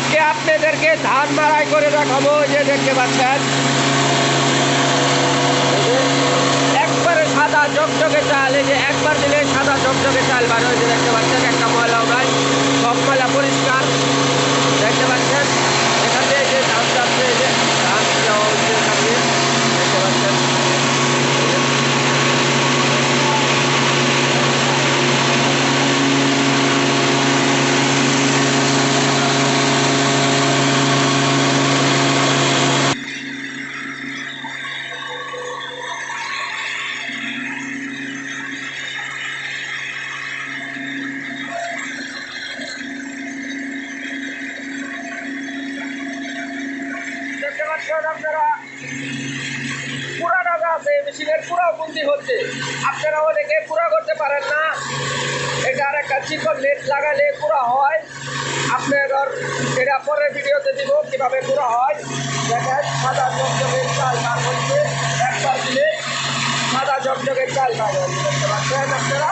আজকে আপনাদেরকে ধান মারাই করে দেখাবো যে দেখতে পাচ্ছেন। একবারে সাদা চকচকে চাল, এই যে একবার দিলে সাদা চকচকে চাল বার হয়েছে, দেখতে পাচ্ছেন, একটা ময়লাও নাই সব ময়লা পরিষ্কার দেখতে পাচ্ছেন এখান থেকে যে ধান যাচ্ছে এই যে ধান যাওয়া হচ্ছে এখান দিয়ে দেখতে পাচ্ছেন দেখতে পাচ্ছেন আপনারা পুরা ডাকা আছে মেশিনের পুরা বন্দি হচ্ছে। আপনারা অনেকে পুরা করতে পারেন না। এটা আর একটা চিকন নেট লাগালে পুরা হয়। আপনার এটা পরের ভিডিওতে দিব কীভাবে পুরা হয়। দেখেন, সাদা চকচকের চাল বার হচ্ছে। একবার দিলে সাদা চকচকের চাল বার হচ্ছে। আপনারা?